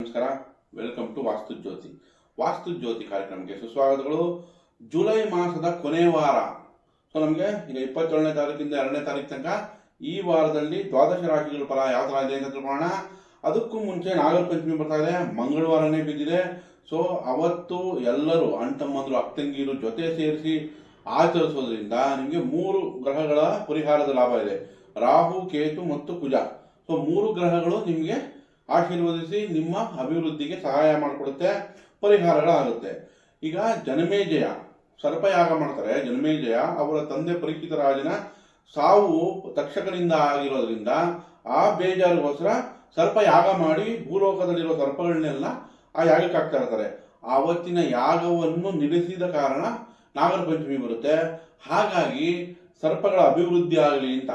ನಮಸ್ಕಾರ. Welcome to ವಾಸ್ತು ಜ್ಯೋತಿ ವಾಸ್ತು ಜ್ಯೋತಿ ಕಾರ್ಯಕ್ರಮಕ್ಕೆ ಸುಸ್ವಾಗತಗಳು. July ಮಾಸದ ಕೊನೆ ವಾರ. ಸೊ ನಮಗೆ ಈಗ ಇಪ್ಪತ್ತೇಳನೇ ತಾರೀಕಿಂದ ಎರಡನೇ ತಾರೀಕು ತನಕ ಈ ವಾರದಲ್ಲಿ ದ್ವಾದಶ ರಾಶಿಗಳ ಫಲ ಯಾವ ಥರ ಇದೆ ಅಂತ ತಿಳ್ಕೊಳ್ಳೋಣ. ಅದಕ್ಕೂ ಮುಂಚೆ ನಾಗರ ಪಂಚಮಿ ಬರ್ತಾ ಇದೆ. ಮಂಗಳವಾರನೇ ಬಿದ್ದಿದೆ. ಸೊ ಅವತ್ತು ಎಲ್ಲರೂ ಅಣ್ತಮ್ಮಂದ್ರು ಅಕ್ತಂಗಿರು ಜೊತೆ ಸೇರಿಸಿ ಆಚರಿಸೋದ್ರಿಂದ ನಿಮಗೆ ಮೂರು ಗ್ರಹಗಳ ಪರಿಹಾರದ ಲಾಭ ಇದೆ. ರಾಹು, ಕೇತು ಮತ್ತು ಕುಜ. ಸೊ ಮೂರು ಗ್ರಹಗಳು ನಿಮಗೆ ಆಶೀರ್ವದಿಸಿ ನಿಮ್ಮ ಅಭಿವೃದ್ಧಿಗೆ ಸಹಾಯ ಮಾಡಿಕೊಡುತ್ತೆ, ಪರಿಹಾರಗಳಾಗುತ್ತೆ. ಈಗ ಜನಮೇಜಯ, ಸರ್ಪಯಾಗ ಮಾಡ್ತಾರೆ. ಜನಮೇಜಯ, ಅವರ ತಂದೆ ಪರಿಚಿತ ರಾಜನ ಸಾವು ತಕ್ಷಕರಿಂದ ಆಗಿರೋದ್ರಿಂದ ಆ ಬೇಜಾರಿಗೋಸ್ಕರ ಸರ್ಪ ಯಾಗ ಮಾಡಿ ಭೂಲೋಕದಲ್ಲಿರೋ ಸರ್ಪಗಳನ್ನೆಲ್ಲ ಆ ಯಾಗಕ್ಕೆ ಹಾಕ್ತಾ ಇರ್ತಾರೆ. ಆವತ್ತಿನ ಯಾಗವನ್ನು ನಿಲ್ಲಿಸಿದ ಕಾರಣ ನಾಗರ ಪಂಚಮಿ ಬರುತ್ತೆ. ಹಾಗಾಗಿ ಸರ್ಪಗಳ ಅಭಿವೃದ್ಧಿ ಆಗಲಿ ಅಂತ.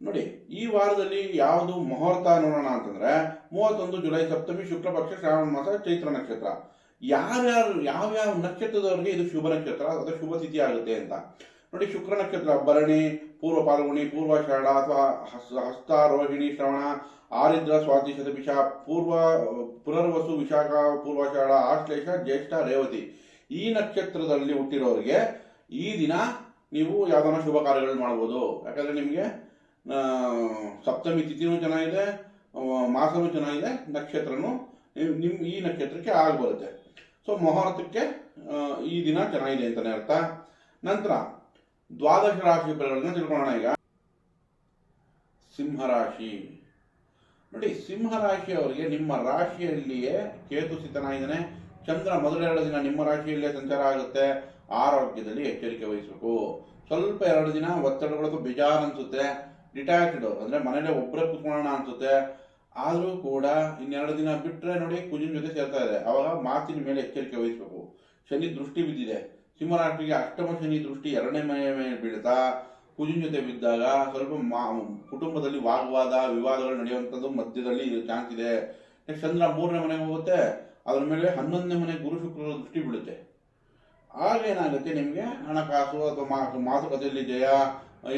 ನೋಡಿ, ಈ ವಾರದಲ್ಲಿ ಯಾವುದು ಮುಹೂರ್ತ ನೋಡೋಣ ಅಂತಂದ್ರೆ ಮೂವತ್ತೊಂದು ಜುಲೈ ಸಪ್ತಮಿ ಶುಕ್ಲ ಪಕ್ಷ ಶ್ರಾವಣ ಮಾಸ ಚೈತ್ರ ನಕ್ಷತ್ರ. ಯಾರ್ಯಾರು ಯಾವ್ಯಾವ ನಕ್ಷತ್ರದವರಿಗೆ ಇದು ಶುಭ ನಕ್ಷತ್ರ? ಅಥವಾ ಶುಭ ತಿಥಿ ಆಗುತ್ತೆ ಅಂತ. ನೋಡಿ, ಶುಕ್ರ ನಕ್ಷತ್ರ, ಭರಣಿ, ಪೂರ್ವ ಪಾಲ್ಗುಣಿ ಶರಣ ಅಥವಾ ಹಸ್ತ, ರೋಹಿಣಿ, ಶ್ರವಣ, ಆರಿದ್ರ, ಸ್ವಾತಿ, ಶತಭಿಷ, ಪೂರ್ವ, ಪುನರ್ವಸು, ವಿಶಾಖ, ಪೂರ್ವ ಶರಣ, ಆಶ್ಲೇಷ, ಜ್ಯೇಷ್ಠ, ರೇವತಿ. ಈ ನಕ್ಷತ್ರದಲ್ಲಿ ಹುಟ್ಟಿರೋರಿಗೆ ಈ ದಿನ ನೀವು ಯಾವ್ದಾನ ಶುಭ ಕಾರ್ಯಗಳನ್ನು ಮಾಡ್ಬೋದು. ಯಾಕಂದ್ರೆ ನಿಮಗೆ ಸಪ್ತಮಿ ತಿಥಿನೂ ಚೆನ್ನಾಗಿದೆ ಆ, ಮಾಸನೂ ಚೆನ್ನಾಗಿದೆ ನಕ್ಷತ್ರನೂ ನಿಮ್- ನಿಮ್ ಈ ನಕ್ಷತ್ರಕ್ಕೆ ಆಗಿ ಬರುತ್ತೆ ಸೊ ಮುಹೂರ್ತಕ್ಕೆ ಈ ದಿನ ಚೆನ್ನಾಗಿದೆ ಅಂತಲೇ ಅರ್ಥ. ನಂತರ ದ್ವಾದಶ ರಾಶಿ ಫಲಗಳನ್ನ ತಿಳ್ಕೊಳ್ಳೋಣ ಈಗ. ಸಿಂಹರಾಶಿ ನೋಡಿ ಸಿಂಹರಾಶಿಯವರಿಗೆ ನಿಮ್ಮ ರಾಶಿಯಲ್ಲಿಯೇ ಕೇತು ಸ್ಥಿತನಾಗಿದ್ದಾನೆ ಚಂದ್ರ ಮೊದಲೆರಡು ದಿನ ನಿಮ್ಮ ರಾಶಿಯಲ್ಲೇ ಸಂಚಾರ ಆಗುತ್ತೆ. ಆರೋಗ್ಯದಲ್ಲಿ ಎಚ್ಚರಿಕೆ ವಹಿಸಬೇಕು. ಸ್ವಲ್ಪ ಎರಡು ದಿನ ಒತ್ತಡಗಳು ಬೇಜಾರು ಅನ್ಸುತ್ತೆ. ಡಿಟ್ಯಾಚ್ಡ್ ಅಂದ್ರೆ ಮನೇಲೆ ಒಬ್ಬರೇ ಕುತ್ಕೊಳ್ಳೋಣ ಅನ್ಸುತ್ತೆ. ಆದರೂ ಕೂಡ ಇನ್ನೆರಡು ದಿನ ಬಿಟ್ಟರೆ ನೋಡಿ ಕುಜಿನ ಜೊತೆ ಸೇರ್ತಾ ಇದೆ. ಅವಾಗ ಮಾತಿನ ಮೇಲೆ ಎಚ್ಚರಿಕೆ ವಹಿಸಬೇಕು. ಶನಿ ದೃಷ್ಟಿ ಬಿದ್ದಿದೆ. ಸಿಂಹರಾಶಿಗೆ ಅಷ್ಟಮ ಶನಿ ದೃಷ್ಟಿ ಎರಡನೇ ಮನೆಯ ಮೇಲೆ ಬೀಳ್ತಾ, ಕುಜಿನ ಜೊತೆ ಬಿದ್ದಾಗ ಸ್ವಲ್ಪ ಮಾ, ಕುಟುಂಬದಲ್ಲಿ ವಾಗ್ವಾದ, ವಿವಾದಗಳು ನಡೆಯುವಂಥದ್ದು ಮಧ್ಯದಲ್ಲಿ ಚಾನ್ಸ್ ಇದೆ. ನೆಕ್ಸ್ಟ್ ಚಂದ್ರ ಮೂರನೇ ಮನೆಗೆ ಹೋಗುತ್ತೆ. ಅದ್ರ ಮೇಲೆ ಹನ್ನೊಂದನೇ ಮನೆ ಗುರು ಶುಕ್ರರ ದೃಷ್ಟಿ ಬೀಳುತ್ತೆ. ಆಗ ಏನಾಗುತ್ತೆ ನಿಮಗೆ ಹಣಕಾಸು ಅಥವಾ ಮಾತುಕತೆಯಲ್ಲಿ ಜಯ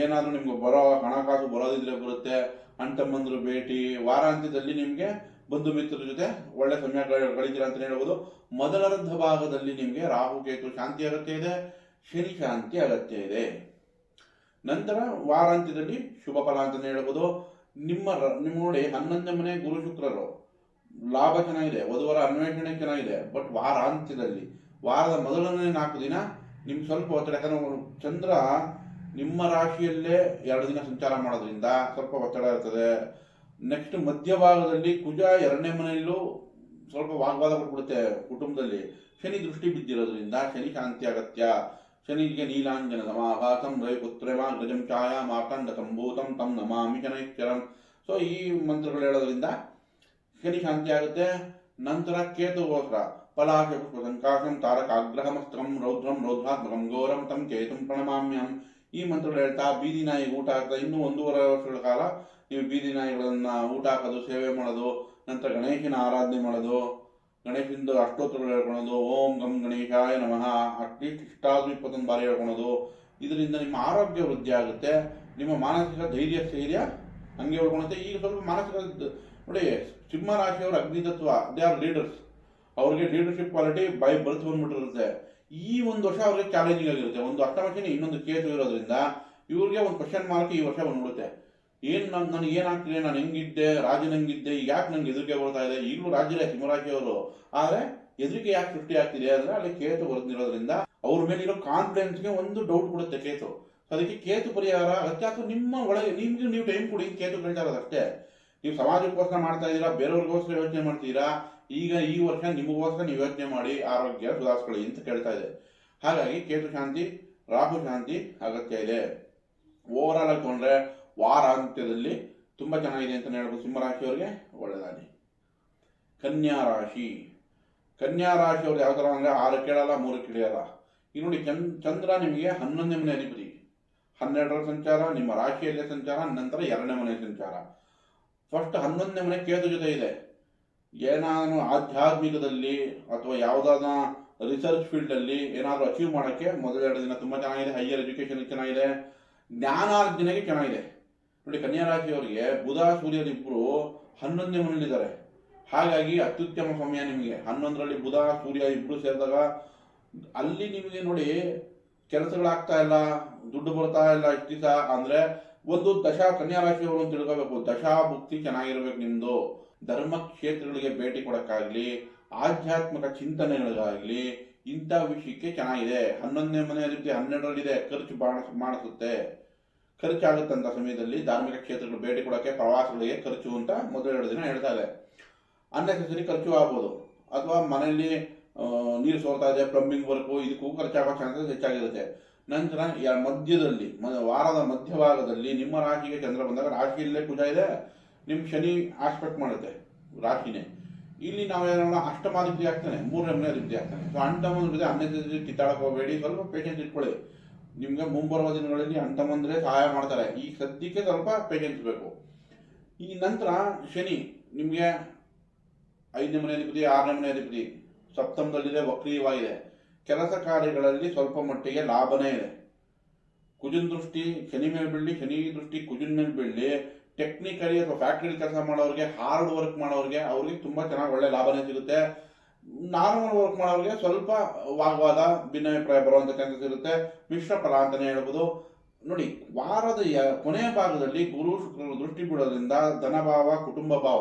ಏನಾದರೂ ನಿಮ್ಗೆ ಬರೋ ಹಣಕಾಸು ಬರೋದಿದ್ರೆ ಬರುತ್ತೆ ಅಣ್ತಮ್ಮಂದ್ರು ಭೇಟಿ, ವಾರಾಂತ್ಯದಲ್ಲಿ ನಿಮಗೆ ಬಂಧು ಮಿತ್ರರ ಜೊತೆ ಒಳ್ಳೆ ಸಮಯ ಗಳಿದ್ದೀರಾ ಅಂತ ಹೇಳ್ಬೋದು. ಮೊದಲರ್ಧ ಭಾಗದಲ್ಲಿ ನಿಮಗೆ ರಾಹು, ಕೇತು ಶಾಂತಿ ಅಗತ್ಯ ಇದೆ, ಶನಿ ಶಾಂತಿ ಅಗತ್ಯ ಇದೆ. ನಂತರ ವಾರಾಂತ್ಯದಲ್ಲಿ ಶುಭ ಫಲ ಅಂತಲೇ ಹೇಳ್ಬೋದು. ನಿಮ್ಮ ನಿಮ್ಮ ನೋಡಿ ಹನ್ನೊಂದನೇ ಮನೆ ಗುರು ಶುಕ್ರರು. ಲಾಭ ಚೆನ್ನಾಗಿದೆ, ವಧುವರ ಅನ್ವೇಷಣೆ ಚೆನ್ನಾಗಿದೆ, ಬಟ್ ವಾರಾಂತ್ಯದಲ್ಲಿ ವಾರದ ಮೊದಲನೇ ನಾಲ್ಕು ದಿನ ನಿಮ್ಗೆ ಸ್ವಲ್ಪ ಒತ್ತಡ ಯಾಕಂದ್ರೆ ಚಂದ್ರ ನಿಮ್ಮ ರಾಶಿಯಲ್ಲೇ ಎರಡು ದಿನ ಸಂಚಾರ ಮಾಡೋದ್ರಿಂದ ಸ್ವಲ್ಪ ಒತ್ತಡ ಇರ್ತದೆ. ನೆಕ್ಸ್ಟ್ ಮಧ್ಯಭಾಗದಲ್ಲಿ ಕುಜ ಎರಡನೇ ಮನೆಯಲ್ಲೂ ಸ್ವಲ್ಪ ವಾಗ್ವಾದ ಕೊಟ್ಬಿಡುತ್ತೆ ಕುಟುಂಬದಲ್ಲಿ. ಶನಿ ದೃಷ್ಟಿ ಬಿದ್ದಿರೋದ್ರಿಂದ ಶನಿ ಶಾಂತಿ ಅಗತ್ಯ. ಶನಿಗೆ ನೀಲಾಂಜನ ಸಮಾಭಾಸಂ ರವಿಪುತ್ರೇಮ ಗಜಂ ಛಾಯಾ ಮಾಕಂಡ ಸಂಭೂತಂ ತಂ ನಮಾಮಿ ಶನೈಶ್ಚರಂ. ಸೊ ಈ ಮಂತ್ರಗಳು ಹೇಳೋದ್ರಿಂದ ಶನಿ ಶಾಂತಿ ಆಗುತ್ತೆ. ನಂತರ ಕೇತುಗೋಸ್ಕರ ಪಲಾಶ ಪುಷ್ಪ ಸಂಕಾಶಂ ತಾರಕಾಗ್ರಹಮಸ್ತ್ರಂ ರೌದ್ರಂ ರೌದ್ರಾತ್ಮಕಂ ಘೋರಂ ತಂ ಕೇತುಂ ಪ್ರಣಮಾಮ್ಯಂ ಈ ಮಂತ್ರಗಳು ಹೇಳ್ತಾ, ಬೀದಿ ನಾಯಿ ಊಟ ಹಾಕ್ತಾ ಇನ್ನೂ ಒಂದೂವರೆ ವರ್ಷಗಳ ಕಾಲ ನೀವು ಬೀದಿ ನಾಯಿಗಳನ್ನ ಊಟ ಹಾಕೋದು, ಸೇವೆ ಮಾಡೋದು, ನಂತರ ಗಣೇಶನ ಆರಾಧನೆ ಮಾಡೋದು, ಗಣೇಶನಿಂದ ಅಷ್ಟೋತ್ತರಗಳು ಹೇಳ್ಕೊಳೋದು ಓಂ ಗಂ ಗಣೇಶಾಯ ನಮಃ ಅಟ್ಲೀಸ್ಟ್ ಇಷ್ಟಾದ್ರೂ ಇಪ್ಪತ್ತೊಂದು ಬಾರಿ ಹೇಳ್ಕೊಳೋದು ಇದರಿಂದ ನಿಮ್ಮ ಆರೋಗ್ಯ ವೃದ್ಧಿ ಆಗುತ್ತೆ. ನಿಮ್ಮ ಮಾನಸಿಕ ಧೈರ್ಯ ಸ್ಥೈರ್ಯ ಹಂಗೆ ಹೇಳ್ಕೊಳುತ್ತೆ ಈಗ ಸ್ವಲ್ಪ ಮಾನಸಿಕ ನೋಡಿ, ಸಿಂಹ ರಾಶಿಯವರು ಅಗ್ನಿತತ್ವ ದೇ ಆರ್ ಲೀಡರ್ಸ್ ಅವ್ರಿಗೆ ಲೀಡರ್ಶಿಪ್ ಕ್ವಾಲಿಟಿ ಬೈ ಬರ್ತ್ ಬಂದ್ಬಿಟ್ಟಿರುತ್ತೆ. ಈ ಒಂದು ವರ್ಷ ಅವ್ರಿಗೆ ಚಾಲೆಂಜಿಂಗ್ ಆಗಿರುತ್ತೆ. ಒಂದು ಅಷ್ಟಮ ಶನಿ ಇನ್ನೊಂದು ಕೇಸ್ ಇರೋದ್ರಿಂದ ಇವ್ರಿಗೆ ಒಂದು ಕ್ವಶನ್ ಮಾರ್ಕ್ ಈ ವರ್ಷ ಬಂದ್ಬಿಡುತ್ತೆ. ಏನು ನನ್ ನನಗೆ ಏನಾಗ್ತಿದೆ ನಾನು ಹೆಂಗಿದ್ದೆ? ರಾಜನ ಹೆಂಗಿದ್ದೆ? ಯಾಕೆ ನಂಗೆ ಹೆದರಿಕೆ ಬರ್ತಾ ಇದೆ? ಈಗಲೂ ರಾಜ್ಯರೇ ಸಿಂಹರಾಶಿಯವರು ಆದರೆ ಹೆದರಿಕೆ ಯಾಕೆ ಸೃಷ್ಟಿ ಆಗ್ತಿದೆ? ಅಂದ್ರೆ ಅಲ್ಲಿ ಕೇತು ಬರ್ತಿರೋದ್ರಿಂದ ಅವ್ರ ಮೇಲೆ ಇರೋ ಕಾನ್ಫಿಡೆನ್ಸ್ಗೆ ಒಂದು ಡೌಟ್ ಕೊಡುತ್ತೆ ಕೇತು. ಅದಕ್ಕೆ ಕೇತು ಪರಿಹಾರ ಅಥವಾ ನಿಮ್ಮ ಒಳಗೆ, ನಿಮ್ಗೆ ನೀವು ಟೈಮ್ ಕೊಡಿ, ಕೇತು ಕೇಳ್ತಾ ಅಷ್ಟೇ. ನೀವು ಸಮಾಜಕ್ಕೋಸ್ಕರ ಮಾಡ್ತಾ ಇದ್ದೀರಾ ಬೇರೆಯವ್ರಿಗೋಸ್ಕರ ಯೋಚನೆ ಮಾಡ್ತೀರಾ ಈಗ ಈ ವರ್ಷ ನಿಮಗೋಸ್ಕರ ನೀವು ಯೋಚನೆ ಮಾಡಿ ಆರೋಗ್ಯ ಸುಧಾರಿಸ್ಕೊಳ್ಳಿ ಅಂತ ಕೇಳ್ತಾ ಇದೆ. ಹಾಗಾಗಿ ಕೇತು ಶಾಂತಿ, ರಾಹು ಶಾಂತಿ ಅಗತ್ಯ ಇದೆ. ಓವರ್ ಆಲ್ ಆಗಿ ವಾರಾಂತ್ಯದಲ್ಲಿ ತುಂಬಾ ಚೆನ್ನಾಗಿದೆ ಅಂತ ಹೇಳ್ಬೋದು ಸಿಂಹರಾಶಿಯವರಿಗೆ ಒಳ್ಳೆಯದಾಗಿ ಕನ್ಯಾ ರಾಶಿ. ಕನ್ಯಾ ರಾಶಿಯವ್ರು ಯಾವ ಥರ ಅಂದರೆ ಆರು ಕೇಳಲ್ಲ, ಮೂರು ಕೇಳಿಯಲ್ಲ. ಈಗ ನೋಡಿ ಚಂದ್, ಚಂದ್ರ ನಿಮಗೆ ಹನ್ನೊಂದನೇ ಮನೆ ಅಧಿಪತಿ. ಹನ್ನೆರಡರ ಸಂಚಾರ, ನಿಮ್ಮ ರಾಶಿಯಲ್ಲೇ ಸಂಚಾರ, ನಂತರ ಎರಡನೇ ಮನೆ ಸಂಚಾರ. ಫಸ್ಟ್ ಹನ್ನೊಂದನೇ ಮನೆ ಕೇತು ಜೊತೆ ಇದೆ. ಏನಾದ್ರು ಆಧ್ಯಾತ್ಮಿಕದಲ್ಲಿ ಅಥವಾ ಯಾವುದಾದ ರಿಸರ್ಚ್ ಫೀಲ್ಡಲ್ಲಿ ಏನಾದರೂ ಅಚೀವ್ ಮಾಡೋಕ್ಕೆ ಮೊದಲೆರಡು ದಿನ ತುಂಬ ಚೆನ್ನಾಗಿದೆ ಹೈಯರ್ ಎಜುಕೇಷನ್ ಚೆನ್ನಾಗಿದೆ, ಜ್ಞಾನಾರ್ಜನೆಗೆ ಚೆನ್ನಾಗಿದೆ. ನೋಡಿ ಕನ್ಯಾ ರಾಶಿಯವರಿಗೆ ಬುಧ ಸೂರ್ಯರಿಬ್ಬರು ಹನ್ನೊಂದನೇ ಮನೆಯಲ್ಲಿದ್ದಾರೆ ಹಾಗಾಗಿ ಅತ್ಯುತ್ತಮ ಸಮಯ ನಿಮಗೆ. ಹನ್ನೊಂದರಲ್ಲಿ ಬುಧ, ಸೂರ್ಯ ಇಬ್ಬರು ಸೇರಿದಾಗ ಅಲ್ಲಿ ನಿಮಗೆ ನೋಡಿ ಕೆಲಸಗಳಾಗ್ತಾ ಇಲ್ಲ, ದುಡ್ಡು ಬರ್ತಾ ಇಲ್ಲ ಇಷ್ಟು ದಿವಸ. ಅಂದ್ರೆ ಒಂದು ದಶಾ ಕನ್ಯಾ ರಾಶಿಯವರು ತಿಳ್ಕೋಬೇಕು. ದಶಾ ಭುಕ್ತಿ ಚೆನ್ನಾಗಿರ್ಬೇಕು ನಿಮ್ದು. ಧರ್ಮ ಕ್ಷೇತ್ರಗಳಿಗೆ ಭೇಟಿ ಕೊಡೋಕ್ಕಾಗಲಿ, ಆಧ್ಯಾತ್ಮಿಕ ಚಿಂತನೆಗಳಿಗಾಗಲಿ ಇಂಥ ವಿಷಯಕ್ಕೆ ಚೆನ್ನಾಗಿದೆ. ಹನ್ನೊಂದನೇ ಮನೆ ಅಧಿಪತಿ ಹನ್ನೆರಡರಲ್ಲಿದೆ. ಖರ್ಚು ಮಾಡಿಸುತ್ತೆ. ಖರ್ಚಾಗುತ್ತಂತ ಸಮಯದಲ್ಲಿ ಧಾರ್ಮಿಕ ಕ್ಷೇತ್ರಗಳು ಭೇಟಿ ಕೊಡೋಕ್ಕೆ ಪ್ರವಾಸಗಳಿಗೆ ಖರ್ಚು ಅಂತ ಮೊದಲು ಎರಡು ದಿನ ಹೇಳ್ತಾರೆ ಅನ್ನೆಸೆಸರಿ ಖರ್ಚು ಆಗ್ಬೋದು. ಅಥವಾ ಮನೆಯಲ್ಲಿ ನೀರು ಸೋರ್ತಾ ಇದೆ ಪ್ಲಂಬಿಂಗ್ ವರ್ಕು ಇದಕ್ಕೂ ಖರ್ಚಾಗೋ ಚಾನ್ಸಸ್ ಹೆಚ್ಚಾಗಿರುತ್ತೆ. ನಂತರ ಮಧ್ಯದಲ್ಲಿ ವಾರದ ಮಧ್ಯಭಾಗದಲ್ಲಿ ನಿಮ್ಮ ರಾಶಿಗೆ ಚಂದ್ರ ಬಂದಾಗ ರಾಶಿಯಲ್ಲೇ ಕುಜ ಇದೆ. ನಿಮ್ಮ ಶನಿ ಆಸ್ಪೆಕ್ಟ್ ಮಾಡುತ್ತೆ, ರಾಶಿನೇ. ಇಲ್ಲಿ ನಾವು ಏನೋ ಅಷ್ಟಮಾಧಿಪತಿ ಆಗ್ತಾನೆ, ಮೂರನೇ ಮನೆ ಅಧಿಪತಿ ಆಗ್ತಾನೆ ಸೊ ಅಂಟಮಂದ್ರೆ ಅನ್ನೆಸರಿ ಕಿತ್ತಾಡಕ್ಕೆ ಹೋಗಬೇಡಿ, ಸ್ವಲ್ಪ ಪೇಷೆನ್ಸ್ ಇಟ್ಕೊಳ್ಳಿ. ನಿಮಗೆ ಮುಂಬರುವ ದಿನಗಳಲ್ಲಿ ಅಂಟಮಂದ್ರೆ ಸಹಾಯ ಮಾಡ್ತಾರೆ. ಈ ಸದ್ಯಕ್ಕೆ ಸ್ವಲ್ಪ ಪೇಷೆನ್ಸ್ ಬೇಕು. ಈ ನಂತರ ಶನಿ, ನಿಮಗೆ ಐದನೇ ಮನೆ ಅಧಿಪತಿ, ಆರನೇ ಮನೆ ಅಧಿಪತಿ, ಸಪ್ತಮದಲ್ಲಿದೆ, ವಕ್ರೀಯವಾಗಿದೆ. ಕೆಲಸ ಕಾರ್ಯಗಳಲ್ಲಿ ಸ್ವಲ್ಪ ಮಟ್ಟಿಗೆ ಲಾಭನೇ ಇದೆ. ಕುಜನ್ ದೃಷ್ಟಿ, ಶನಿ ಮೇಲೆ ಬೀಳಲಿ, ಶನಿ ದೃಷ್ಟಿ ಕುಜನ್ ಮೇಲೆ ಬೀಳಲಿ ಟೆಕ್ನಿಕಲಿ ಅಥವಾ ಫ್ಯಾಕ್ಟ್ರಿಲಿ ಕೆಲಸ ಮಾಡೋರಿಗೆ ಹಾರ್ಡ್ ವರ್ಕ್ ಮಾಡೋರಿಗೆ ಅವ್ರಿಗೆ ತುಂಬ ಚೆನ್ನಾಗಿ ಒಳ್ಳೆ ಲಾಭನೇ ಸಿಗುತ್ತೆ. ನಾರ್ಮಲ್ ವರ್ಕ್ ಮಾಡೋರಿಗೆ ಸ್ವಲ್ಪ ವಾಗ್ವಾದ, ಭಿನ್ನಾಭಿಪ್ರಾಯ ಬರುವಂಥ ಚಾನ್ಸಸ್ ಇರುತ್ತೆ ಮಿಶ್ರ ಫಲ ಅಂತಲೇ ಹೇಳ್ಬೋದು. ನೋಡಿ, ವಾರದ ಕೊನೆಯ ಭಾಗದಲ್ಲಿ ಗುರು ಶುಕ್ರನ ದೃಷ್ಟಿ ಬೀಳೋದ್ರಿಂದ ಧನಭಾವ ಕುಟುಂಬ ಭಾವ.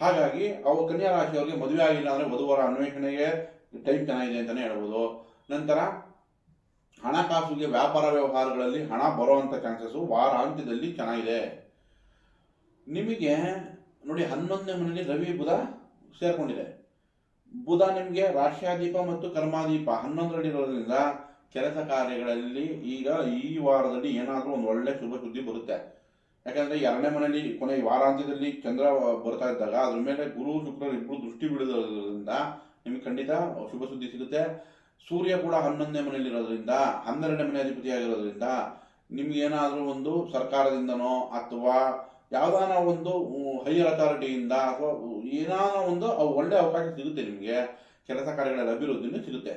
ಹಾಗಾಗಿ ಅವು ಕನ್ಯಾ ರಾಶಿಯವರಿಗೆ ಮದುವೆ ಆಗಿಲ್ಲ ಅಂದರೆ ವಧುವರ ಅನ್ವೇಷಣೆಗೆ ಟೈಮ್ ಚೆನ್ನಾಗಿದೆ ಅಂತಲೇ ಹೇಳ್ಬೋದು. ನಂತರ ಹಣಕಾಸುಗೆ ವ್ಯಾಪಾರ ವ್ಯವಹಾರಗಳಲ್ಲಿ ಹಣ ಬರುವಂಥ ಚಾನ್ಸಸ್ಸು ವಾರಾಂತ್ಯದಲ್ಲಿ ಚೆನ್ನಾಗಿದೆ. ನಿಮಗೆ ನೋಡಿ ಹನ್ನೊಂದನೇ ಮನೆಯಲ್ಲಿ ರವಿ ಬುಧ ಸೇರ್ಕೊಂಡಿದೆ. ಬುಧ ನಿಮಗೆ ರಾಶ್ಯಾದೀಪ ಮತ್ತು ಕರ್ಮಾದೀಪ ಹನ್ನೊಂದರಲ್ಲಿರೋದ್ರಿಂದ ಕೆಲಸ ಕಾರ್ಯಗಳಲ್ಲಿ ಈಗ ಈ ವಾರದಲ್ಲಿ ಏನಾದರೂ ಒಂದು ಒಳ್ಳೆ ಶುಭ ಸುದ್ದಿ ಬರುತ್ತೆ. ಯಾಕಂದ್ರೆ ಎರಡನೇ ಮನೆಯಲ್ಲಿ ಕೊನೆ ವಾರಾಂತ್ಯದಲ್ಲಿ ಚಂದ್ರ ಬರ್ತಾ ಇದ್ದಾಗ ಅದ್ರ ಮೇಲೆ ಗುರು, ಶುಕ್ರರು ಇಬ್ಬರು ದೃಷ್ಟಿ ಬೀಳೋದ್ರಿಂದ ನಿಮಗೆ ಖಂಡಿತ ಶುಭ ಸುದ್ದಿ ಸಿಗುತ್ತೆ. ಸೂರ್ಯ ಕೂಡ ಹನ್ನೊಂದನೇ ಮನೆಯಲ್ಲಿ ಇರೋದ್ರಿಂದ, ಹನ್ನೆರಡನೇ ಮನೆ ಅಧಿಪತಿಯಾಗಿರೋದ್ರಿಂದ ನಿಮ್ಗೆ ಏನಾದರೂ ಒಂದು ಸರ್ಕಾರದಿಂದನೋ ಅಥವಾ ಯಾವ್ದಾನ ಒಂದು ಹೈಯರ್ ಅಥಾರಿಟಿಯಿಂದ ಅಥವಾ ಏನಾನ ಒಂದು ಒಳ್ಳೆ ಅವಕಾಶ ಸಿಗುತ್ತೆ ನಿಮಗೆ. ಕೆಲಸ ಕಾರ್ಯಗಳಲ್ಲಿ ಅಭಿವೃದ್ಧಿನೂ ಸಿಗುತ್ತೆ.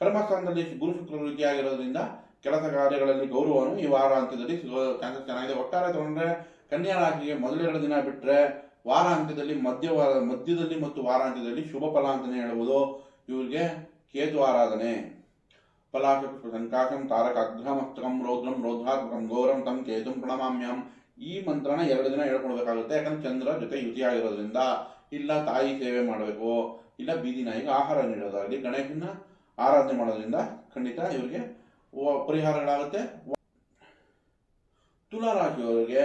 ಕರ್ಮಸ್ಥಾನದಲ್ಲಿ ಗುರು ಶುಕ್ರ ಆಗಿರೋದ್ರಿಂದ ಕೆಲಸ ಕಾರ್ಯಗಳಲ್ಲಿ ಗೌರವನು ಈ ವಾರಾಂತ್ಯದಲ್ಲಿ ಸಿಗೋ ಚಾನ್ಸಸ್ ಚೆನ್ನಾಗಿದೆ. ಒಟ್ಟಾರೆ ತಗೊಂಡ್ರೆ ಕನ್ಯಾ ರಾಶಿಗೆ ಮೊದಲೆರಡು ದಿನ ಬಿಟ್ಟರೆ ವಾರಾಂತ್ಯದಲ್ಲಿ ಮಧ್ಯ ವಾರ ಮಧ್ಯದಲ್ಲಿ ಮತ್ತು ವಾರಾಂತ್ಯದಲ್ಲಿ ಶುಭ ಫಲ ಅಂತಲೇ ಹೇಳ್ಬೋದು. ಇವರಿಗೆ ಕೇತು ಆರಾಧನೆ. ಫಲಾಶ ಸಂಕಾಶಂ ತಾರಕ ಅಗ್ರಮಸ್ತಕಂ ರೌದ್ರಂ ರೌದ್ರಾತ್ಮಕಂ ಗೌರಂ ತಂ ಕೇತುಂ ಪ್ರಣಮಾಮ್ಯಂ ಈ ಮಂತ್ರನ ಎರಡು ದಿನ ಹೇಳ್ಕೊಡ್ಬೇಕಾಗುತ್ತೆ. ಯಾಕಂದ್ರೆ ಚಂದ್ರ ಜೊತೆ ಯುತಿ ಆಗಿರೋದ್ರಿಂದ ಇಲ್ಲ ತಾಯಿ ಸೇವೆ ಮಾಡಬೇಕು, ಇಲ್ಲ ಬೀದಿ ನಾಯಿಗೆ ಆಹಾರ ನೀಡೋದಾಗಲಿ, ಗಣೇಶನ ಆರಾಧನೆ ಮಾಡೋದ್ರಿಂದ ಖಂಡಿತ ಇವರಿಗೆ ಪರಿಹಾರಗಳಾಗುತ್ತೆ. ತುಲಾರಾಶಿಯವರಿಗೆ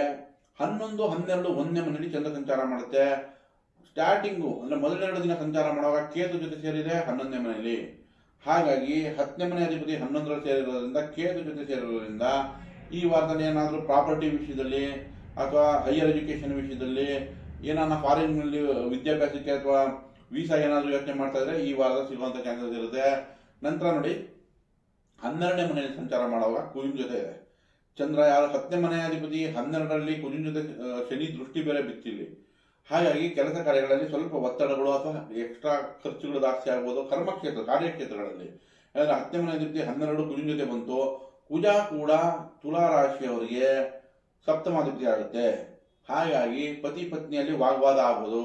ಹನ್ನೊಂದು, ಹನ್ನೆರಡು ಒಂದನೇ ಮನೆಯಲ್ಲಿ ಚಂದ್ರ ಸಂಚಾರ ಮಾಡುತ್ತೆ. ಸ್ಟಾರ್ಟಿಂಗು, ಅಂದ್ರೆ ಮೊದಲೆರಡು ದಿನ ಸಂಚಾರ ಮಾಡುವಾಗ ಕೇತು ಜೊತೆ ಸೇರಿದೆ ಹನ್ನೊಂದನೇ ಮನೆಯಲ್ಲಿ. ಹಾಗಾಗಿ ಹತ್ತನೇ ಮನೆ ಅಧಿಪತಿ ಹನ್ನೊಂದರಲ್ಲಿ ಸೇರಿರೋದ್ರಿಂದ ಕೇತು ಜೊತೆ ಸೇರಿರೋದ್ರಿಂದ ಈ ವಾರದಲ್ಲಿ ಏನಾದರೂ ಪ್ರಾಪರ್ಟಿ ವಿಷಯದಲ್ಲಿ ಅಥವಾ ಹೈಯರ್ ಎಜುಕೇಷನ್ ವಿಷಯದಲ್ಲಿ ಏನಾನ ಫಾರಿನ್ನಲ್ಲಿ ವಿದ್ಯಾಭ್ಯಾಸಕ್ಕೆ ಅಥವಾ ವೀಸಾ ಏನಾದರೂ ಯೋಚನೆ ಮಾಡ್ತಾ ಇದ್ರೆ ಈ ವಾರದ ಸಿಗುವಂಥ ಚಾನ್ಸಸ್ ಇರುತ್ತೆ. ನಂತರ ನೋಡಿ, ಹನ್ನೆರಡನೇ ಮನೆಯಲ್ಲಿ ಸಂಚಾರ ಮಾಡುವಾಗ ಕುಜಿನ ಜೊತೆ ಇದೆ. ಚಂದ್ರ ಯಾರು ಹತ್ತನೇ ಮನೆ ಅಧಿಪತಿ, ಹನ್ನೆರಡರಲ್ಲಿ ಕುಜಿನ ಜೊತೆ ಶನಿ ದೃಷ್ಟಿ ಬೇರೆ ಬಿತ್ತಿಲ್ಲಿ ಹಾಗಾಗಿ ಕೆಲಸ ಕಾರ್ಯಗಳಲ್ಲಿ ಸ್ವಲ್ಪ ಒತ್ತಡಗಳು ಅಥವಾ ಎಕ್ಸ್ಟ್ರಾ ಖರ್ಚುಗಳು ಜಾಸ್ತಿ ಆಗ್ಬೋದು ಕರ್ಮಕ್ಷೇತ್ರ, ಕಾರ್ಯಕ್ಷೇತ್ರಗಳಲ್ಲಿ. ಯಾಕಂದ್ರೆ ಹತ್ತನೇ ಮನೆ ಹನ್ನೆರಡು ಕುಜಿನ ಜೊತೆ ಬಂತು. ಕುಜ ಕೂಡ ತುಲಾ ರಾಶಿಯವರಿಗೆ ಸಪ್ತಮಾಧಿಪತಿ ಆಗುತ್ತೆ. ಹಾಗಾಗಿ ಪತಿ ಪತ್ನಿಯಲ್ಲಿ ವಾಗ್ವಾದ ಆಗ್ಬೋದು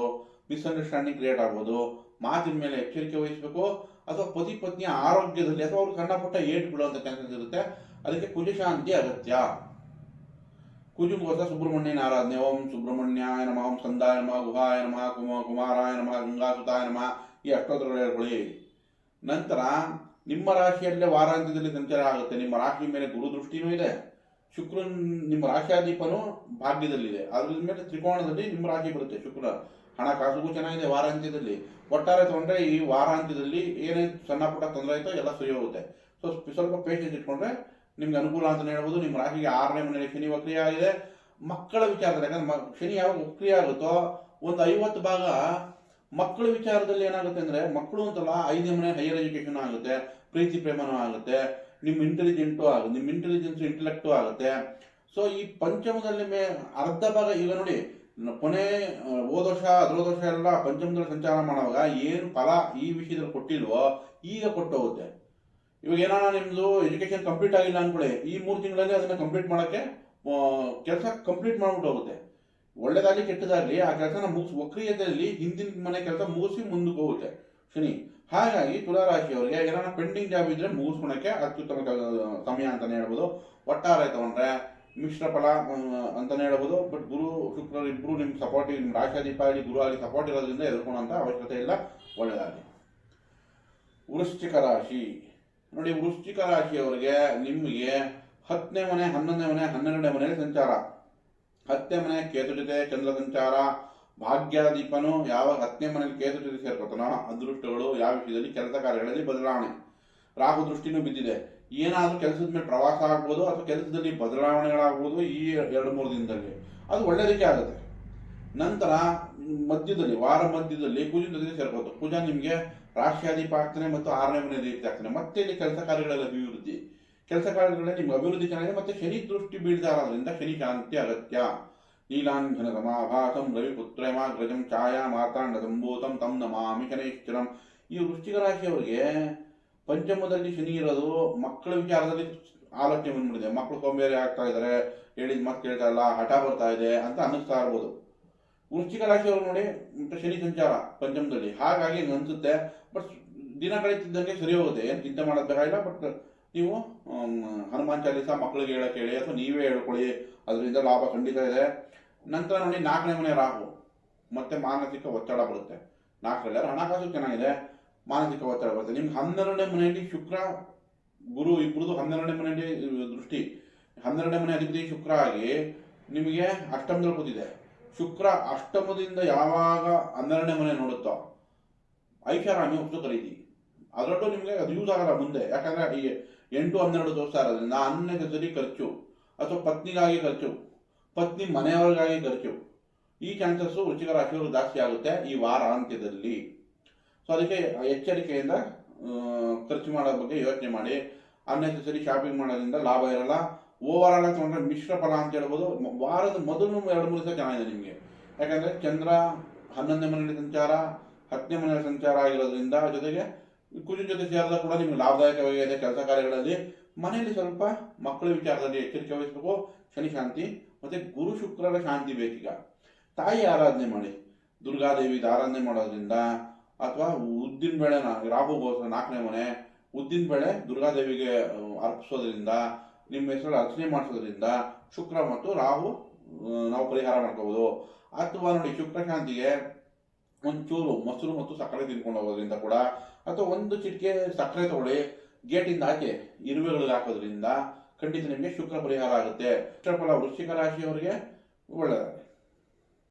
ಮಿಸ್ಅಂಡರ್ಸ್ಟ್ಯಾಂಡಿಂಗ್ ಕ್ರಿಯೇಟ್ ಆಗ್ಬೋದು, ಮಾತಿನ ಮೇಲೆ ಎಚ್ಚರಿಕೆ ವಹಿಸಬೇಕು, ಅಥವಾ ಪತಿ ಪತ್ನಿಯ ಆರೋಗ್ಯದಲ್ಲಿ ಅಥವಾ ಅವ್ರು ಸಣ್ಣ ಪುಟ್ಟ ಏಟು ಬೀಳುವಂಥ ಚಾನ್ಸಸ್ ಇರುತ್ತೆ. ಅದಕ್ಕೆ ಕುಜಶಾಂತಿ ಅಗತ್ಯ. ಕುಜುಗೋಸ್ಕರ ಸುಬ್ರಹ್ಮಣ್ಯನ ಆರಾಧನೆ ಓಂ ಸುಬ್ರಹ್ಮಣ್ಯಾಯ ನಮಃ, ಓಂ ಸಂದಾಯ ನಮಃ, ಗುಹಾಯ ನಮಃ, ಕುಮ ಕುಮಾರಾಯ ನಮಃ, ಗಂಗಾಸುತಾಯ ನಮಃ, ಈ ಅಷ್ಟೋತ್ತರಗಳು ಹೇಳ್ಕೊಳ್ಳಿ ನಂತರ ನಿಮ್ಮ ರಾಶಿಯಲ್ಲೇ ವಾರಾಂತ್ಯದಲ್ಲಿ ಸಂಚಾರ ಆಗುತ್ತೆ. ನಿಮ್ಮ ರಾಶಿ ಮೇಲೆ ಗುರು ದೃಷ್ಟಿನೂ ಇದೆ. ಶುಕ್ರನ್ ನಿಮ್ಮ ರಾಶಿಯಾಧಿಪನು ಭಾಗ್ಯದಲ್ಲಿದೆ. ಅದ್ರ ಮೇಲೆ ತ್ರಿಕೋಣದಲ್ಲಿ ನಿಮ್ಮ ರಾಶಿ ಬರುತ್ತೆ. ಶುಕ್ರ ಹಣಕಾಸುಗೂ ಚೆನ್ನಾಗಿದೆ ವಾರಾಂತ್ಯದಲ್ಲಿ. ಒಟ್ಟಾರೆ ತೊಂದರೆ ಈ ವಾರಾಂತ್ಯದಲ್ಲಿ ಏನೇ ಸಣ್ಣ ಪುಟ್ಟ ತೊಂದರೆ ಆಯ್ತೋ ಎಲ್ಲ ಸರಿ ಹೋಗುತ್ತೆ ಸೊ ಸ್ವಲ್ಪ ಪೇಷನ್ಸ್ ಇಟ್ಕೊಂಡ್ರೆ ನಿಮ್ಗೆ ಅನುಕೂಲ ಅಂತ ಹೇಳ್ಬೋದು. ನಿಮ್ಮ ರಾಶಿಗೆ ಆರನೇ ಮನೆಯಲ್ಲಿ ಶನಿ ವಕ್ರಿಯ ಆಗಿದೆ ಮಕ್ಕಳ ವಿಚಾರದಲ್ಲಿ, ಯಾಕಂದ್ರೆ ಶನಿ ಯಾವಾಗ ವಕ್ರಿಯ ಆಗುತ್ತೋ ಒಂದು ಐವತ್ತು ಭಾಗ ಮಕ್ಕಳ ವಿಚಾರದಲ್ಲಿ ಏನಾಗುತ್ತೆ ಅಂದ್ರೆ ಮಕ್ಕಳು ಅಂತಲ್ಲ ಐದನೇ ಮನೆ ಹೈಯರ್ ಎಜುಕೇಶನ್ ಆಗುತ್ತೆ. ಪ್ರೀತಿ ಪ್ರೇಮನೂ ಆಗುತ್ತೆ, ನಿಮ್ಮ ಇಂಟೆಲಿಜೆಂಟು ಆಗುತ್ತೆ, ನಿಮ್ಮ ಇಂಟೆಲಿಜೆನ್ಸ್ ಇಂಟೆಲೆಕ್ಟು ಆಗುತ್ತೆ. ಸೊ ಈ ಪಂಚಮದಲ್ಲಿ ಮೇ ಅರ್ಧ ಭಾಗ, ಈಗ ನೋಡಿ ಕೊನೆ ಓದೋಷ ವರ್ಷ ಎಲ್ಲ ಪಂಚಮದಲ್ಲಿ ಸಂಚಾರ ಮಾಡುವಾಗ ಏನು ಫಲ ಈ ವಿಷಯದಲ್ಲಿ ಕೊಟ್ಟಿಲ್ವೋ, ಈಗ ಕೊಟ್ಟೋಗುತ್ತೆ. ಇವಾಗ ಏನೋ ನಿಮ್ಮದು ಎಜುಕೇಶನ್ ಕಂಪ್ಲೀಟ್ ಆಗಿಲ್ಲ ಅನ್ಕೊಳ್ಳಿ ಈ ಮೂರು ತಿಂಗಳಲ್ಲಿ ಅದನ್ನ ಕಂಪ್ಲೀಟ್ ಮಾಡಕ್ಕೆ ಕೆಲಸ ಕಂಪ್ಲೀಟ್ ಮಾಡ್ಬಿಟ್ಟು ಹೋಗುತ್ತೆ ಒಳ್ಳೇದಾಗ್ಲಿ ಕೆಟ್ಟದಾಗ್ಲಿ, ಆ ಕೆಲಸನ ಮುಗಿಸ್ ವಕ್ರಿಯದಲ್ಲಿ ಹಿಂದಿನ ಮನೆ ಕೆಲಸ ಮುಗಿಸಿ ಮುಂದಕ್ಕೆ ಹೋಗುತ್ತೆ. ಶನಿ. ಹಾಗಾಗಿ ತುಲಾರಾಶಿಯವರಿಗೆ ಏನಾರ ಪೆಂಡಿಂಗ್ ಜಾಬ್ ಇದ್ರೆ ಮುಗಿಸ್ಕೊಳಕ್ಕೆ ಅತ್ಯುತ್ತಮ ಸಮಯ ಅಂತಲೇ ಹೇಳ್ಬೋದು. ಒಟ್ಟಾರೆ ತಗೊಂಡ್ರೆ ಮಿಶ್ರ ಫಲ ಅಂತಲೇ ಹೇಳ್ಬೋದು. ಬಟ್ ಗುರು ಶುಕ್ರ ಇಬ್ರು ನಿಮ್ಮ ಸಪೋರ್ಟ್ ನಿಮ್ ಆಗಲಿ, ಗುರು ಆಗಿ ಸಪೋರ್ಟ್ ಇರೋದ್ರಿಂದ ಎದುರ್ಕೊಳ್ಳೋಂಥ ಅವಶ್ಯಕತೆ ಇಲ್ಲ. ಒಳ್ಳೆಯದಾಗಲಿ ವೃಶ್ಚಿಕ ರಾಶಿ. ನೋಡಿ, ವೃಶ್ಚಿಕ ರಾಶಿಯವರಿಗೆ ನಿಮಗೆ ಹತ್ತನೇ ಮನೆ, ಹನ್ನೊಂದನೇ ಮನೆ, ಹನ್ನೆರಡನೇ ಮನೆಯಲ್ಲಿ ಸಂಚಾರ. ಹತ್ತನೇ ಮನೆ ಕೇತು ಜೊತೆ ಚಂದ್ರ ಸಂಚಾರ. ಭಾಗ್ಯಾದೀಪನು ಯಾವ ಹತ್ತನೇ ಮನೆಯಲ್ಲಿ ಕೇತು ಜೊತೆ ಸೇರ್ಕೊತಾನೋ ಅದೃಷ್ಟಗಳು ಯಾವ ವಿಷಯದಲ್ಲಿ ಕೆಲಸ ಕಾರ್ಯಗಳಲ್ಲಿ ಬದಲಾವಣೆ. ರಾಹು ದೃಷ್ಟಿನೂ ಬಿದ್ದಿದೆ. ಏನಾದರೂ ಕೆಲಸದ ಮೇಲೆ ಪ್ರವಾಸ ಆಗ್ಬೋದು ಅಥವಾ ಕೆಲಸದಲ್ಲಿ ಬದಲಾವಣೆಗಳಾಗ್ಬೋದು ಈ ಎರಡು ಮೂರು ದಿನದಲ್ಲಿ. ಅದು ಒಳ್ಳೆಯದಕ್ಕೆ ಆಗುತ್ತೆ. ನಂತರ ಮಧ್ಯದಲ್ಲಿ, ವಾರ ಮಧ್ಯದಲ್ಲಿ ಕುಜನ ಜೊತೆ ಸೇರ್ಬೋದು ಕುಜ ನಿಮಗೆ ರಾಷ್ಟ್ರಾಧಿಪ ಆಗ್ತಾನೆ ಮತ್ತು ಆರನೇ ಮನೆ ರೀತಿ ಆಗ್ತಾನೆ. ಮತ್ತೆ ಇಲ್ಲಿ ಕೆಲಸ ಕಾರ್ಯಗಳಲ್ಲಿ ಅಭಿವೃದ್ಧಿ. ಕೆಲಸ ಕಾರ್ಯಗಳಲ್ಲಿ ನಿಮ್ಗೆ ಅಭಿವೃದ್ಧಿ ಚೆನ್ನಾಗಿದೆ, ಮತ್ತೆ ಶನಿ ದೃಷ್ಟಿ ಬೀಳ್ತಾರೋದ್ರಿಂದ ಶನಿ ಶಾಂತಿ ಅಗತ್ಯ. ನೀಲಾಂಜನ ರವಿಪುತ್ರಯಮಾಗ್ರಜಂ ರವಿಪುತ್ರಮಾಗ್ರಜಂ ಛಾಯಾ ಮಾತಾಂಡ ಸಂಭೂತಂ ತಂ ನಮಾಮಿ ಶನೈಶ್ಚರಂ ಈ ವೃಶ್ಚಿಕ ರಾಶಿಯವರಿಗೆ ಪಂಚಮದಲ್ಲಿ ಶನಿ ಇರೋದು ಮಕ್ಕಳ ವಿಚಾರದಲ್ಲಿ ಆಲೋಚನೆ ಬಂದ್ಬಿಟ್ಟಿದೆ ಮಕ್ಕಳು ಸೋಂಬೇರಿ ಆಗ್ತಾ ಇದ್ದಾರೆ, ಹೇಳಿದ ಮತ್ತೆ ಕೇಳ್ತಾ ಇಲ್ಲ, ಹಠ ಬರ್ತಾ ಇದೆ ಅಂತ ಅನ್ನಿಸ್ತಾ ಇರ್ಬೋದು. ವೃಶ್ಚಿಕ ರಾಶಿಯವರು ನೋಡಿ ಶನಿ ಸಂಚಾರ ಪಂಚಮದಲ್ಲಿ. ಹಾಗಾಗಿ ಅನಿಸುತ್ತೆ, ಬಟ್ ದಿನ ಕಳೀತಿದ್ದಂಗೆ ಸರಿ ಹೋಗುತ್ತೆ. ಏನು ಚಿಂತೆ ಮಾಡೋದು ಬೇಕಾಗಿಲ್ಲ ಬಟ್ ನೀವು ಹನುಮಾನ್ ಚಾಲೀಸ ಮಕ್ಕಳಿಗೆ ಹೇಳಕ್ಕೆ ಹೇಳಿ, ಅಥವಾ ನೀವೇ ಹೇಳ್ಕೊಳ್ಳಿ, ಅದರಿಂದ ಲಾಭ ಖಂಡಿತ ಇದೆ. ನಂತರ ನೋಡಿ ನಾಲ್ಕನೇ ಮನೆ ರಾಹು. ಮತ್ತೆ ಮಾನಸಿಕ ಒತ್ತಡ ಬರುತ್ತೆ. ನಾಲ್ಕರಲ್ಲಿ ಹಣಕಾಸು ಚೆನ್ನಾಗಿದೆ. ಮಾನಸಿಕ ಒತ್ತಡ ಬರುತ್ತೆ. ನಿಮ್ಗೆ ಹನ್ನೆರಡನೇ ಮನೆಯಲ್ಲಿ ಶುಕ್ರ, ಗುರು ಇಬ್ಬರದು ಹನ್ನೆರಡನೇ ಮನೆಯಲ್ಲಿ ದೃಷ್ಟಿ. ಹನ್ನೆರಡನೇ ಮನೆ ಅಧಿಪತಿ ಶುಕ್ರ ಆಗಿ ನಿಮಗೆ ಅಷ್ಟಮದಲ್ಲಿ ಕೂತಿದೆ ಶುಕ್ರ ಅಷ್ಟಮದಿಂದ ಯಾವಾಗ ಹನ್ನೆರಡನೇ ಮನೆ ನೋಡುತ್ತೋ ಐಷಾರಾಮಿ ವಸ್ತು ಖರೀದಿ ಅದರಲ್ಲೂ ನಿಮಗೆ ಅದು ಯೂಸ್ ಆಗಲ್ಲ ಮುಂದೆ. ಯಾಕಂದ್ರೆ ಈ ಎಂಟು ಹನ್ನೆರಡು ತೋರಿಸ್ತಾ ಇರೋದ್ರಿಂದ ಅನ್ನೆಸರಿ ಖರ್ಚು. ಅಥವಾ ಪತ್ನಿಗಾಗಿ ಖರ್ಚು. ಪತ್ನಿ ಮನೆಯವರಿಗಾಗಿ ಖರ್ಚು. ಈ ಚಾನ್ಸಸ್ಸು ವೃಶ್ಚಿಕ ರಾಶಿಯವರು ಜಾಸ್ತಿ ಆಗುತ್ತೆ ಈ ವಾರ ಅಂತ್ಯದಲ್ಲಿ. ಸೊ ಅದಕ್ಕೆ ಎಚ್ಚರಿಕೆಯಿಂದ ಖರ್ಚು ಮಾಡೋ ಬಗ್ಗೆ ಯೋಚನೆ ಮಾಡಿ. ಅನ್ನೆಸರಿ ಶಾಪಿಂಗ್ ಮಾಡೋದ್ರಿಂದ ಲಾಭ ಇರಲ್ಲ. ಓವರ್ ಆಲ್ ತಗೊಂಡ್ರೆ ಮಿಶ್ರ ಫಲ ಅಂತ ಹೇಳ್ಬೋದು. ವಾರದ ಮೊದಲು ಎರಡು, ಮೂರು ದಿವಸ ಚೆನ್ನಾಗಿದೆ ನಿಮಗೆ. ಯಾಕಂದರೆ ಚಂದ್ರ ಹನ್ನೊಂದನೇ ಮನೆಯಲ್ಲಿ ಸಂಚಾರ, ಹತ್ತನೇ ಮನೆಯಲ್ಲಿ ಸಂಚಾರ ಆಗಿರೋದ್ರಿಂದ ಜೊತೆಗೆ ಕುಜನ ಜೊತೆ ಸೇರಿದ ಕೂಡ ನಿಮ್ಗೆ ಲಾಭದಾಯಕವಾಗಿದೆ ಕೆಲಸ ಕಾರ್ಯಗಳಲ್ಲಿ ಮನೆಯಲ್ಲಿ ಸ್ವಲ್ಪ ಮಕ್ಕಳ ವಿಚಾರದಲ್ಲಿ ಎಚ್ಚರಿಕೆ ವಹಿಸಬೇಕು. ಶನಿ ಶಾಂತಿ, ಮತ್ತೆ ಗುರು ಶುಕ್ರರ ಶಾಂತಿ ಬೇಕೀಗ. ತಾಯಿ ಆರಾಧನೆ ಮಾಡಿ. ದುರ್ಗಾದೇವಿ ಆರಾಧನೆ ಮಾಡೋದ್ರಿಂದ ಅಥವಾ ಉದ್ದಿನ ಬೇಳೆ ರಾಹುಗೋಸ್ಕರ ನಾಲ್ಕನೇ ಮನೆ, ಉದ್ದಿನ ಬೇಳೆ ದುರ್ಗಾದೇವಿಗೆ ಅರ್ಪಿಸೋದ್ರಿಂದ, ನಿಮ್ಮ ಹೆಸರು ಅರ್ಚನೆ ಮಾಡಿಸೋದ್ರಿಂದ ಶುಕ್ರ ಮತ್ತು ರಾಹು ನಾವು ಪರಿಹಾರ ಮಾಡ್ಕೋಬಹುದು ಅಥವಾ ನೋಡಿ ಶುಕ್ರ ಶಾಂತಿಗೆ ಒಂಚೂರು ಮೊಸರು ಮತ್ತು ಸಕ್ಕರೆ ತಿನ್ಕೊಂಡು ಹೋಗೋದ್ರಿಂದ ಕೂಡ, ಅಥವಾ ಒಂದು ಚಿಟಿಕೆ ಸಕ್ಕರೆ ತಗೊಳ್ಳಿ ಗೇಟಿಂದ ಆಚೆ ಇರುವೆಗಳಿಗೆ ಹಾಕೋದ್ರಿಂದ ಖಂಡಿತ ನಿಮಗೆ ಶುಕ್ರ ಪರಿಹಾರ ಆಗುತ್ತೆ. ಶುಕ್ರಫಲ ವೃಶ್ಚಿಕ ರಾಶಿಯವರಿಗೆ ಒಳ್ಳೆಯದಾಗುತ್ತೆ